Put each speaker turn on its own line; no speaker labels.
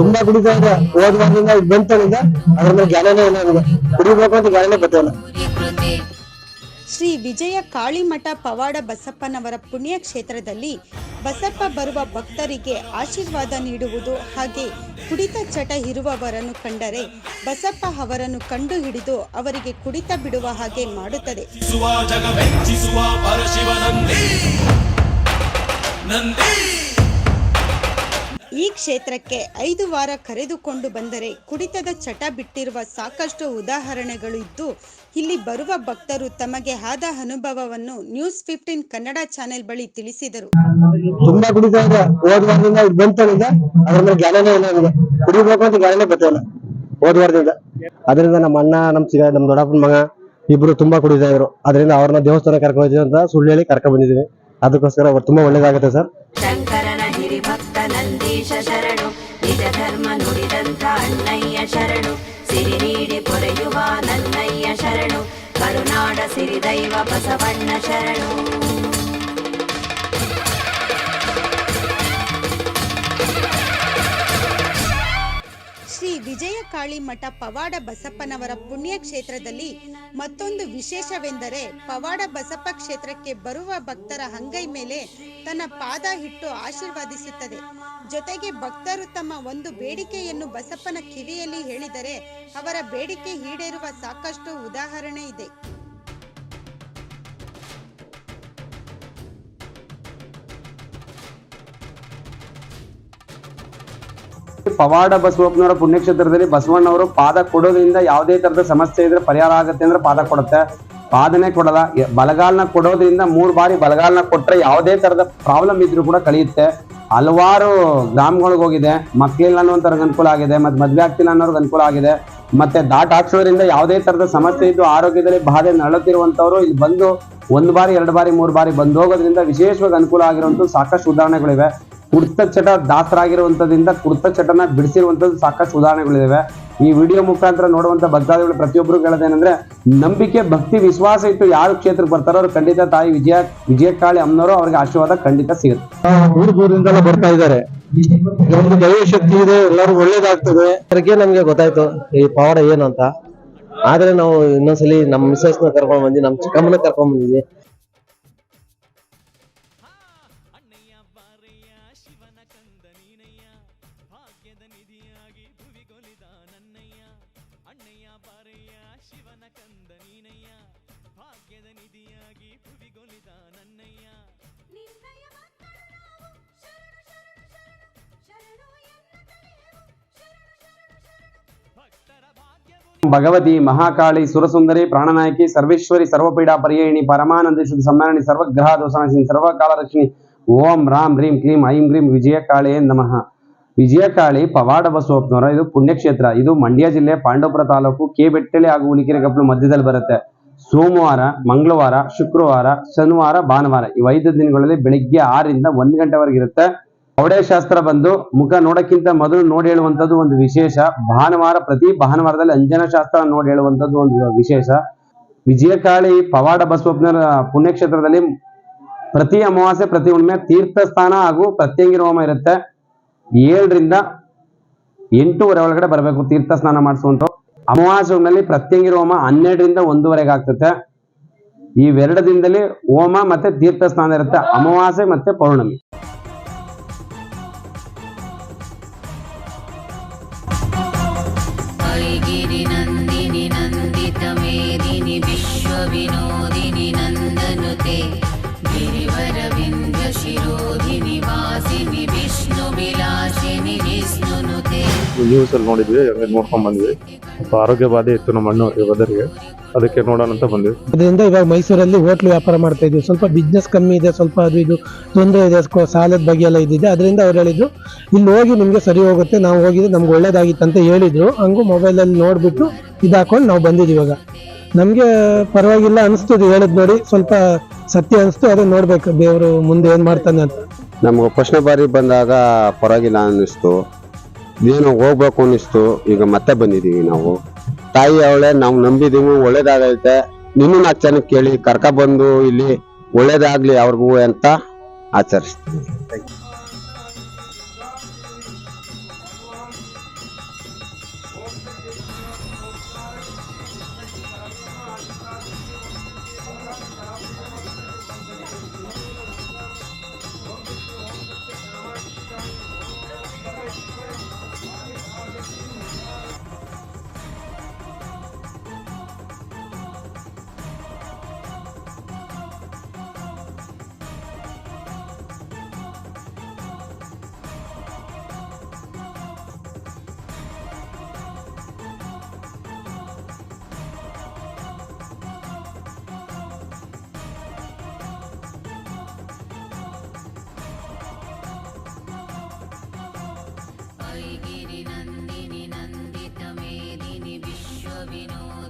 ತುಂಬಾ ಕುಡಿತಾ ಇದೆ ಹೋದ್ ವಾರದಿಂದ ಇದೆ ಬಂತನಿಂದ ಅದ್ರ ಮೇಲೆ ಜ್ಞಾನನೇ ಇಲ್ಲ ನನಗೆ. ಕುಡಿಬೇಕು ಅಂತ ಜ್ಞಾನನೇ ಬರ್ತಾನೆ
ಶ್ರೀ ವಿಜಯ ಕಾಳಿಮಠ ಪವಾಡ ಬಸಪ್ಪನವರ ಪುಣ್ಯ ಕ್ಷೇತ್ರದಲ್ಲಿ ಬಸಪ್ಪ ಬರುವ ಭಕ್ತರಿಗೆ ಆಶೀರ್ವಾದ ನೀಡುವುದು ಹಾಗೆ ಕುಡಿತ ಚಟ ಇರುವವರನ್ನು ಕಂಡರೆ ಬಸಪ್ಪ ಅವರನ್ನು ಕಂಡು ಹಿಡಿದು ಅವರಿಗೆ ಕುಡಿತ ಬಿಡುವ ಹಾಗೆ ಮಾಡುತ್ತದೆ.
ನಂದಿ.
ಈ ಕ್ಷೇತ್ರಕ್ಕೆ ಐದು ವಾರ ಕರೆದುಕೊಂಡು ಬಂದರೆ ಕುಡಿತದ ಚಟ ಬಿಟ್ಟಿರುವ ಸಾಕಷ್ಟು ಉದಾಹರಣೆಗಳು ಇದ್ದು ಇಲ್ಲಿ ಬರುವ ಭಕ್ತರು ತಮಗೆ ಆದ ಅನುಭವವನ್ನು ನ್ಯೂಸ್ ಫಿಫ್ಟೀನ್ ಕನ್ನಡ ಚಾನೆಲ್ ಬಳಿ ತಿಳಿಸಿದರು.
ತುಂಬಾ ಕುಡಿತಾ ಇದೆ. ಹೋದ್ ವಾರದಿಂದ ಇದು ಬಂತನಿಂದ ಅದ್ರ ಮೇಲೆ ಜ್ಞಾನನೇ ಇಲ್ಲ ನನಗೆ ಕುಡಿಬೇಕು ಅಂತ ಜ್ಞಾನನೇ ಬರ್ತಾಯಿಲ್ಲ ಹೋದ್ ವಾರದಿಂದ. ಅದರಿಂದ ನಮ್ಮ ಅಣ್ಣ ನಮ್ ಚಿಗ ನಮ್ ದೊಡ್ಡಪ್ಪನ ಮಗ ಇಬ್ರು ತುಂಬಾ ಕುಡಿತಾ ಇದ್ರು. ಅದರಿಂದ ಅವ್ರನ್ನ ದೇವಸ್ಥಾನ ಕರ್ಕೊಂಡು ಅಂತ ಸುಳ್ಳು ಹೇಳಿ ಕರ್ಕೊಂಡ್ ಬಂದಿದೀವಿ. ಅದಕ್ಕೋಸ್ಕರ ಅವ್ರು ತುಂಬಾ ಒಳ್ಳೇದಾಗುತ್ತೆ ಸರ್.
ಶಂಕರನ ಹಿರಿಭಕ್ತ ನಂದೀಶ ಶರಣು ನಿಜ ಧರ್ಮ ನುಡಿದಂತ ಅಣ್ಣಯ್ಯ ಶರಣು ಸಿರಿ ನೀಡಿ ಪೊರೆಯುವ ನನ್ನಯ್ಯ ಶರಣು ಕರುನಾಡ ಸಿರಿದೈವ ಬಸವಣ್ಣ ಶರಣು
ಶ್ರೀ ವಿಜಯ ಕಾಳಿ ಮಠ ಪವಾಡ ಬಸಪ್ಪನವರ ಪುಣ್ಯ ಕ್ಷೇತ್ರದಲ್ಲಿ ಮತ್ತೊಂದು ವಿಶೇಷವೆಂದರೆ ಪವಾಡ ಬಸಪ್ಪ ಕ್ಷೇತ್ರಕ್ಕೆ ಬರುವ ಭಕ್ತರ ಹಂಗೈ ಮೇಲೆ ತನ್ನ ಪಾದ ಹಿಟ್ಟು ಆಶೀರ್ವಾದಿಸುತ್ತದೆ. ಜೊತೆಗೆ ಭಕ್ತರು ತಮ್ಮ ಒಂದು ಬೇಡಿಕೆಯನ್ನು ಬಸಪ್ಪನ ಕಿವಿಯಲ್ಲಿ ಹೇಳಿದರೆ ಅವರ ಬೇಡಿಕೆ ಈಡೇರುವ ಸಾಕಷ್ಟು ಉದಾಹರಣೆ ಇದೆ.
ಪವಾಡ ಬಸವಪ್ಪನವರ ಪುಣ್ಯಕ್ಷೇತ್ರದಲ್ಲಿ ಬಸವಣ್ಣವರು ಪಾದ ಕೊಡೋದ್ರಿಂದ ಯಾವುದೇ ತರದ ಸಮಸ್ಯೆ ಇದ್ರೆ ಪರಿಹಾರ ಆಗುತ್ತೆ ಅಂದ್ರೆ ಪಾದ ಕೊಡುತ್ತೆ. ಪಾದನೆ ಕೊಡಲ್ಲ. ಬಲಗಾಲನ ಕೊಡೋದ್ರಿಂದ ಮೂರು ಬಾರಿ ಬಲಗಾಲನ ಕೊಟ್ಟರೆ ಯಾವುದೇ ತರದ ಪ್ರಾಬ್ಲಮ್ ಇದ್ರೂ ಕೂಡ ಕಳೆಯುತ್ತೆ. ಹಲವಾರು ಗ್ರಾಮಗಳಿಗೆ ಹೋಗಿದೆ. ಮಕ್ಕಳಿಲ್ಲ ಅನ್ನೋಂಥವ್ರಿಗೆ ಅನುಕೂಲ ಆಗಿದೆ. ಮತ್ತೆ ಮದ್ವೆ ಆಗ್ತಿಲ್ಲ ಅನ್ನೋರ್ಗೆ ಅನುಕೂಲ ಆಗಿದೆ. ಮತ್ತೆ ದಾಟ್ ಹಾಕ್ಸೋದ್ರಿಂದ ಯಾವುದೇ ತರದ ಸಮಸ್ಯೆ ಇದ್ದು ಆರೋಗ್ಯದಲ್ಲಿ ಬಾಧೆ ನರಳುತ್ತಿರುವಂತವ್ರು ಇಲ್ಲಿ ಬಂದು ಒಂದು ಬಾರಿ, ಎರಡು ಬಾರಿ, ಮೂರು ಬಾರಿ ಬಂದು ಹೋಗೋದ್ರಿಂದ ವಿಶೇಷವಾಗಿ ಅನುಕೂಲ ಆಗಿರುವಂತ ಸಾಕಷ್ಟು ಉದಾಹರಣೆಗಳಿವೆ. ಕುರ್ತ ಚಟ ದಾಸರಾಗಿರುವಂತದ್ರಿಂದ ಕುರ್ತ ಚಟನ ಬಿಡಿಸಿರುವಂತದ್ದು ಸಾಕಷ್ಟು ಉದಾಹರಣೆಗಳಿದಾವೆ. ಈ ವಿಡಿಯೋ ಮುಖಾಂತರ ನೋಡುವಂತ ಭಕ್ತಾದಿಗಳು ಪ್ರತಿಯೊಬ್ಬರು ಹೇಳೋದೇನೆಂದ್ರೆ ನಂಬಿಕೆ ಭಕ್ತಿ ವಿಶ್ವಾಸ ಇಟ್ಟು ಯಾರು ಕ್ಷೇತ್ರಕ್ಕೆ ಬರ್ತಾರೋ ಅವ್ರು ಖಂಡಿತ ತಾಯಿ ವಿಜಯ ವಿಜಯಕಾಳಿ ಅಮ್ಮನವರು ಅವ್ರಿಗೆ ಆಶೀರ್ವಾದ ಖಂಡಿತ ಸಿಗುತ್ತೆ.
ಊರ್ ಊರಿಂದ ಬರ್ತಾ ಇದ್ದಾರೆ. ಒಂದು ದೈವ ಶಕ್ತಿ ಇದೆ ಎಲ್ಲರೂ ಒಳ್ಳೇದಾಗ್ತದೆ. ಅದಕ್ಕೆ ನಮ್ಗೆ ಗೊತ್ತಾಯ್ತು ಈ ಪವಾಡ ಏನು ಅಂತ. ಆದ್ರೆ ನಾವು ಇನ್ನೊಂದ್ಸಲಿ ನಮ್ ಮಿಸಸ್ನ ಕರ್ಕೊಂಡ್ ಬಂದಿ ನಮ್ ಚಿಕ್ಕಮ್ಮನ ಕರ್ಕೊಂಡ್ ಬಂದಿದ್ವಿ.
ಶಿವನ ಕಂದ ನೀನಯ್ಯ ಭಾಗ್ಯದ ನಿಧಿಯಾಗಿ ಭುವಿಗೊಲಿದ ನನ್ನಯ್ಯ ಅಣ್ಣಯ್ಯ ಬಾರಯ್ಯ ಶಿವನ ಕಂದ ನೀನಯ್ಯ ಭಾಗ್ಯದ ನಿಧಿಯಾಗಿ ಭುವಿಗೊಲಿದ ನನ್ನಯ್ಯ ಭಕ್ತರ ಭಾಗ್ಯವು
ಭಗವತಿ ಮಹಾಕಾಳಿ ಸುರಸುಂದರಿ ಪ್ರಾಣನಾಯಕಿ ಸರ್ವೇಶ್ವರಿ ಸರ್ವಪೀಡಾ ಪರ್ಯಾಯಿಣಿ ಪರಮಾನಂದೇಶ್ವರಿ ಸಮ್ಮಾರಣಿ ಸರ್ವಗ್ರಹ ದೋಷನಾಶಿನಿ ಸರ್ವಕಾಲ ರಕ್ಷಿಣಿ ಓಂ ರಾಮ್ ರೀಂ ಕ್ಲೀಂ ಐಂ ಗ್ರೀಂ ವಿಜಯಕಾಳಿ ನಮಃ. ವಿಜಯಕಾಳಿ ಪವಾಡ ಬಸವಪ್ಪನವರ ಇದು ಪುಣ್ಯಕ್ಷೇತ್ರ. ಇದು ಮಂಡ್ಯ ಜಿಲ್ಲೆ ಪಾಂಡವಪುರ ತಾಲೂಕು ಕೆ ಬೆಟ್ಟಲೆ ಹಾಗೂ ಹುಲಿಕೆರೆ ಕಪ್ಪಲು ಮಧ್ಯದಲ್ಲಿ ಬರುತ್ತೆ. ಸೋಮವಾರ, ಮಂಗಳವಾರ, ಶುಕ್ರವಾರ, ಶನಿವಾರ, ಭಾನುವಾರ ಈ ಐದು ದಿನಗಳಲ್ಲಿ ಬೆಳಿಗ್ಗೆ ಆರರಿಂದ ಒಂದು ಗಂಟೆವರೆಗೆ ಇರುತ್ತೆ. ಶಾಸ್ತ್ರ ಬಂದು ಮುಖ ನೋಡಕ್ಕಿಂತ ಮೊದಲು ನೋಡಿ ಹೇಳುವಂತದ್ದು ಒಂದು ವಿಶೇಷ. ಭಾನುವಾರ, ಪ್ರತಿ ಭಾನುವಾರದಲ್ಲಿ ಅಂಜನ ಶಾಸ್ತ್ರ ನೋಡಿ ಹೇಳುವಂತದ್ದು ಒಂದು ವಿಶೇಷ. ವಿಜಯಕಾಳಿ ಪವಾಡ ಬಸವಪ್ಪನವರ ಪುಣ್ಯಕ್ಷೇತ್ರದಲ್ಲಿ ಪ್ರತಿ ಅಮಾವಾಸ್ಯೆ, ಪ್ರತಿ ಹುಣ್ಣಿಮೆ ತೀರ್ಥಸ್ಥಾನ ಹಾಗೂ ಪ್ರತ್ಯಂಗಿರ ಹೋಮ ಇರುತ್ತೆ. ಏಳರಿಂದ ಎಂಟೂವರೆ ಒಳಗಡೆ ಬರಬೇಕು ತೀರ್ಥ ಸ್ನಾನ ಮಾಡಿಸುವಂತ ಅಮಾವಾಸ್ಯ ಹುಣ್ಣಲ್ಲಿ ಪ್ರತ್ಯಂಗಿರ ಹೋಮ ಹನ್ನೆರಡರಿಂದ ಒಂದೂವರೆಗೆ ಆಗ್ತದೆ. ಇವೆರಡು ದಿನದಲ್ಲಿ ಹೋಮ ಮತ್ತೆ ತೀರ್ಥ ಸ್ನಾನ ಇರುತ್ತೆ. ಅಮಾವಾಸ್ಯೆ ಮತ್ತೆ ಪೌರ್ಣಮಿ.
ನ್ಯೂಸ್ ಅಲ್ಲಿ ನೋಡಿದ್ವಿ ನೋಡ್ಕೊಂಡ್ ಬಂದ್ವಿ. ಸ್ವಲ್ಪ ಆರೋಗ್ಯ ಬಾಧೆ ಇತ್ತು ನಮ್ಮ ಅಣ್ಣ ಬ್ರದರ್ಗೆ ಅದಕ್ಕೆ ನೋಡೋಣ ಅಂತ ಬಂದ್ವಿ.
ಅದರಿಂದ ಇವಾಗ ಮೈಸೂರಲ್ಲಿ ಹೋಟ್ಲು ವ್ಯಾಪಾರ ಮಾಡ್ತಾ ಇದ್ವಿ ಸ್ವಲ್ಪ ಬಿಸ್ನೆಸ್ ಕಮ್ಮಿ ಇದೆ ಸ್ವಲ್ಪ ಅದು ಇದು ತೊಂದರೆ ಇದೆ ಸ್ಕೊ- ಸಾಲದ ಬಗ್ಗೆ ಎಲ್ಲ ಇದ್ದಿದೆ ಅದರಿಂದ ಅವ್ರು ಹೇಳಿದ್ರು ಇಲ್ಲಿ ಹೋಗಿ ನಿಮ್ಗೆ ಸರಿ ಹೋಗುತ್ತೆ ನಾವು ಹೋಗಿದ್ರೆ ನಮ್ಗೆ ಒಳ್ಳೇದಾಗಿತ್ತು ಅಂತ ಹೇಳಿದ್ರು. ಹಂಗೂ ಮೊಬೈಲಲ್ಲಿ ನೋಡ್ಬಿಟ್ಟು ಇದಾಕೊಂಡು ಹಾಕೊಂಡು ನಾವು ಬಂದಿದ್ವಿ ಇವಾಗ. ನಮ್ಗೆ ಪರವಾಗಿಲ್ಲ ಅನಿಸ್ತದೆ ಹೇಳದ್ ನೋಡಿ. ಸ್ವಲ್ಪ ಸತ್ಯ ಅನಿಸ್ತು ಅದೇ ನೋಡ್ಬೇಕು ದೇವರು ಮುಂದೆ ಏನ್ ಮಾಡ್ತಾನೆ ಅಂತ.
ನಮ್ಗೆ ಪ್ರಶ್ನೆ ಬಾರಿ ಬಂದಾಗ ಪರವಾಗಿಲ್ಲ ಅನ್ನಿಸ್ತು. ಏನೋ ಹೋಗ್ಬೇಕು ಅನಿಸ್ತು ಈಗ ಮತ್ತೆ ಬಂದಿದೀವಿ ನಾವು. ತಾಯಿ ಅವಳೆ, ನಾವು ನಂಬಿದೀವಿ, ಒಳ್ಳೇದಾಗೈತೆ. ನಿನ್ನ ನಾಲ್ಕು ಕೇಳಿ ಕರ್ಕ ಬಂದು ಇಲ್ಲಿ ಒಳ್ಳೇದಾಗ್ಲಿ ಅವ್ರಿಗೂ ಅಂತ ಆಚರಿಸ್ತೀವಿ minuto.